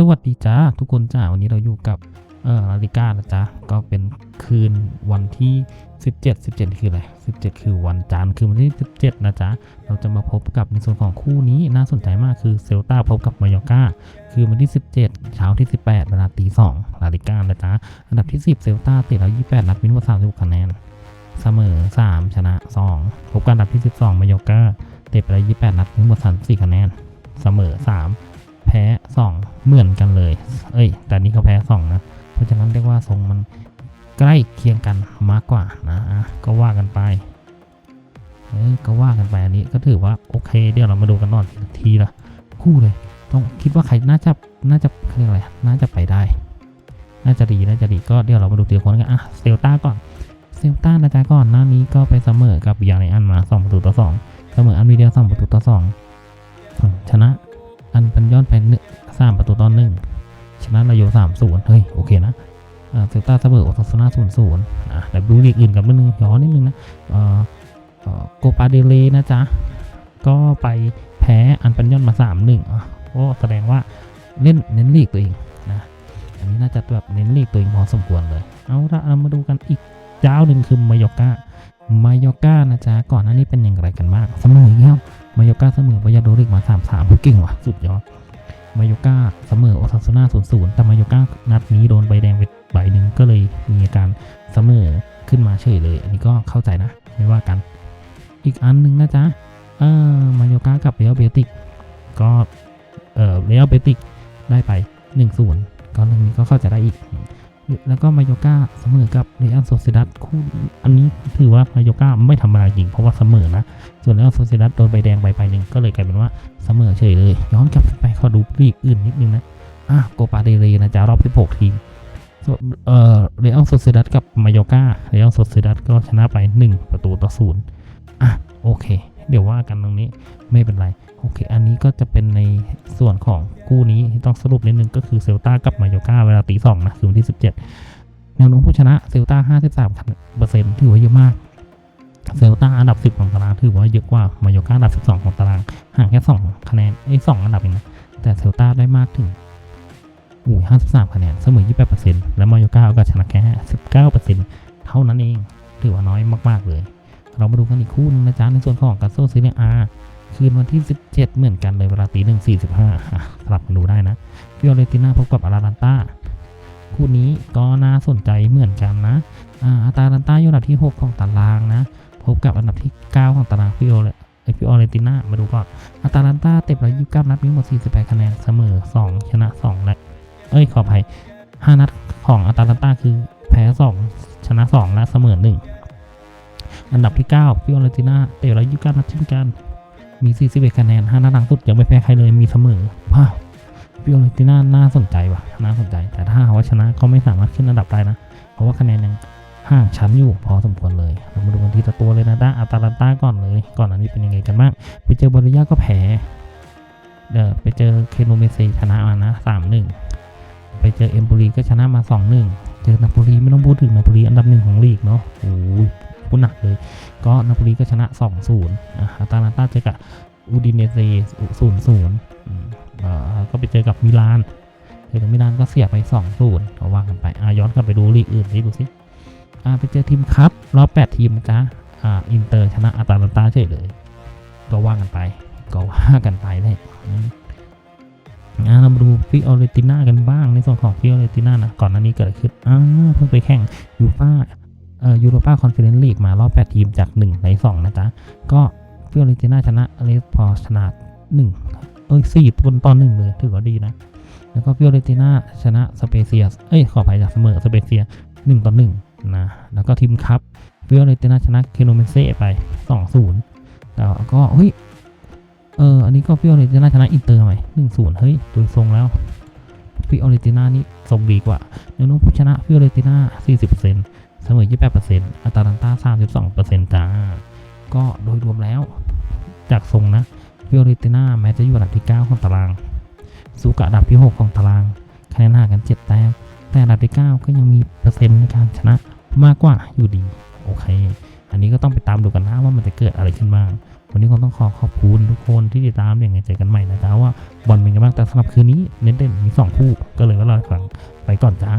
สวัสดีจ้าทุกคนจ้าวันนี้เราอยู่กับเอ่อนาฬิก้านะจ๊ะก็เป็นคืนวันที่ 17 17 คืออะไร 17 คือวันจันทร์คือวันที่ 17 นะจ๊ะเราจะมาพบกับในส่วนของคู่นี้น่าสนใจมากคือเซลตาพบกับมายอร์กาคือวันที่ 17 เช้าที่ 18เวลาตี2นาฬิก้านะจ๊ะอันดับที่ 10 เซลตาติดแล้ว 28 นัดมินว่า36คะแนนเสมอ 3 ชนะ 2 พบกันอันดับที่ 12 มายอร์กาติดไปแล้ว 28 นัดมินว่า34คะแนนเสมอ 3 แพ้ 2 เหมือนกันเลย เอ้ย แต่นี่เขาแพ้2นะ เพราะฉะนั้นเรียกว่าทรงมันใกล้เคียงกันมากกว่านะอะก็ว่ากันไปเออก็ว่ากันไปอันนี้ก็ถือว่าโอเค เดี๋ยวเรามาดูกันน่อยทีละคู่เลย ต้องคิดว่าใครน่าจะน่าจะเรียกอะไรน่าจะไปได้ น่าจะดีน่าจะดีก็เดี๋ยวเรามาดูทีละคนกันอะเซลต้าก่อนเซลต้านะจ๊ะก่อนหน้านี้ก็ไปเสมอกับยาในอันมา2ประตูต่อ2เสมออันวีเดียว2ประตูต่อ2ชนะอันเป็น ตูตอนหนึ่งชนะระโยสามศูนย์เฮ้ย โอเคนะเซลตาเสมอโอซาซูน่าศูนย์ศูนย์อะแต่ดูลีกอื่นกันนิดนึงย้อนนิดนึงนะเอ่อโกปาเดเลนะจ๊ะ ก็ไปแพ้อันป็นยอนมาสามหนึ่งอะก็แสดงว่าเล่นเน้นลีกตัวเองนะอันนี้น่าจะแบบเน้นลีกตัวเองพอสมควรเลย เอาละเรามาดูกันอีกเจ้าหนึ่งคือมายอกามายอกานะจ๊ะ ก่อนหน้านี้เป็นอย่างไรกันบ้างเสมออีกแล้วมายอกาเสมอบายาโดริกมา3 3เก่งว่ะสุดยอด มายอกาเสมอโอซาซูน่า0 0แต่มายอกานัดนี้โดนใบแดงไปใบหนึ่งก็เลยมีอาการเสมอขึ้นมาเฉยเลย อันนี้ก็เข้าใจนะ ไม่ว่ากัน อีกอันหนึ่งนะจ๊ะเออมายอกากับเรอัลเบติกก็เออเรอัลเบติกได้ไป1-0ก็เรื่องนี้ก็เข้าใจได้อีก แล้วก็มายอกาเสมอกับเรอัลโซเซดัสคู่อันนี้ถือว่ามายอกาไม่ธรรมดาจริงเพราะว่าเสมอนะ ส่วนเรอัลโซเซดัสโดนใบแดงใบไปหนึ่งก็เลยกลายเป็นว่าเสมอเฉยเลย ย้อนกลับไป ขอดูลีกอื่นนิดนึงนะ อะโกปาเดเรนะจ๊ะรอบ 16 ทีมเอ่อเรอัลโซเซดัสกับมายอกาเรอัลโซเซดัสก็ชนะไป 1 ประตูต่อศูนย์อะ โอเค เดี๋ยวว่ากันตรงนี้ไม่เป็นไร โอเค อันนี้ก็จะเป็นในส่วนของคู่นี้ที่ต้องสรุปนิดนึงก็คือเซลตากับมายอกาเวลาตีสองนะคือวันที่ 17 แนวโน้มผู้ชนะเซลตา53%ถือว่าเยอะมากเซลตาอันดับ 10 ของตารางถือว่าเยอะกว่ามายอกาอันดับ 12 ของตารางห่างแค่ 2 คะแนนไอ้ย2อันดับเองนะ แต่เซลตาได้มากถึงอุ้ย53 คะแนน เสมอ 28%และมายอกาก็ชนะแค่19%เท่านั้นเอง ถือว่าน้อยมาก ๆ เลย เรามาดูกันอีกคู่นึงนะจ๊ะ ในส่วนของกัสโซซีเนียอาคืนวันที่ 17 เหมือนกันเลยเวลาตีหนึ่งสี่สิบห้าสลับกันดูได้นะฟิโอเรติน่าพบกับอาราลันตาคู่นี้ก็น่าสนใจเหมือนกันนะอาอาตาลันตาอยู่อันดับที่ 6 ของตารางนะ พบกับอันดับที่ 9 ของตารางฟิโอ เลไอฟิโอเรติน่ามาดูก่อนอาตาลันตาเต็มร้อยยี่สิบเก้านัดมีหมด48คะแนนเสมอ2ชนะ2และ เอ้ยขออภัย5นัดของอาตาลันตาคือแพ้2ชนะ2และเสมอ1อันดับที่9ฟิโอเรติน่าเตะร้อยยี่สิบเก้านัดเช่นกันมี41คะแนน5นัดหลังสุดยังไม่แพ้ใครเลยมีเสมอว้าวฟิโอเรติน่าน่าสนใจว่ะน่าสนใจ แต่ถ้าหากว่าชนะก็ไม่สามารถขึ้นอันดับได้นะ เพราะว่าคะแนนยัง ห่างชั้นอยู่พอสมควรเลยเรามาดูกันทีละตัวเลยนะด้าอาตาลันต้าก่อนเลย ก่อนอันนี้เป็นยังไงกันบ้างไปเจอบริยาก็แพ้เดี๋ยวไปเจอเคโนเมเซชนะมานะสามหนึ่งไปเจอเอมโปลีก็ชนะมาสองหนึ่งเจอนาโปลีไม่ต้องพูดถึงนาโปลีอันดับหนึ่งของลีกเนาะโอ้ยพูดหนักเลย ก็นาโปลีก็ชนะสองศูนย์อาตาลันต้าเจอกับอูดิเนเซศูนย์ศูนย์ก็ไปเจอกับมิลานเจอกับมิลานก็เสียไป2 0ก็ว่ากันไปอะย้อนกลับไปดูลีกอื่นดิดูสิ ไปเจอทีมครับรอบ8ทีมจ๊ะอ่าอินเตอร์ชนะอาตาลันตาเฉยเลย ก็ว่ากันไป ก็ว่ากันไปเลยอ่าเรามาดูฟิออเรติน่ากันบ้างในส่วนของฟิออเรติน่านะก่อนหน้านี้เกิดอะไรขึ้นอ่าเพิ่งไปแข่งยูฟ่าเอ่อยูโรป้าคอนเฟอเรนซ์ลีกมารอบ 8 ทีมจาก 1 ใน 2 นะจ๊ะ ก็ฟิออเรติน่าชนะเลสพอชนะ 1 เอ้ยสี่ต้นตอนหนึ่งเลยถือว่าดีนะ แล้วก็ฟิโอเรติน่าชนะสเปเซียสเอ้ยขออภัยจากเสมอสเปเซีย 1 ต่อ 1 นะ แล้วก็ทีมคัพฟิโอเรตินาชนะเคโนเมเซ่ไป 2-0แล้วก็เฮ้ยเอออันนี้ก็ฟิโอเรติน่าชนะอินเตอร์ใหม่1-0เฮ้ยโดยทรงแล้วฟิโอเรติน่านี่ทรงดีกว่าแนวโน้มผู้ชนะฟิโอเรติน่า40%เสมอ28%อัตาลันต้า32%จ้าก็โดยรวมแล้ว จากทรงนะฟิโอเรติน่าแม้จะอยู่อันดับที่9ของตารางสูกับอันดับที่6ของตารางคะแนนห่างกัน7แต้มแต่อันดับที่9ก็ยังมีเปอร์เซ็นต์ในการชนะ มากกว่าอยู่ดี โอเค อันนี้ก็ต้องไปตามดูกันนะว่ามันจะเกิดอะไรขึ้นบ้าง วันนี้คงต้องขอขอบคุณทุกคนที่ติดตามอย่างไงเจอกันใหม่นะจ๊ะว่าบอลเป็นไงบ้างแต่สำหรับคืนนี้เน้นเด่นมีสองคู่ก็เลยว่าเราฟังไปก่อนจ้า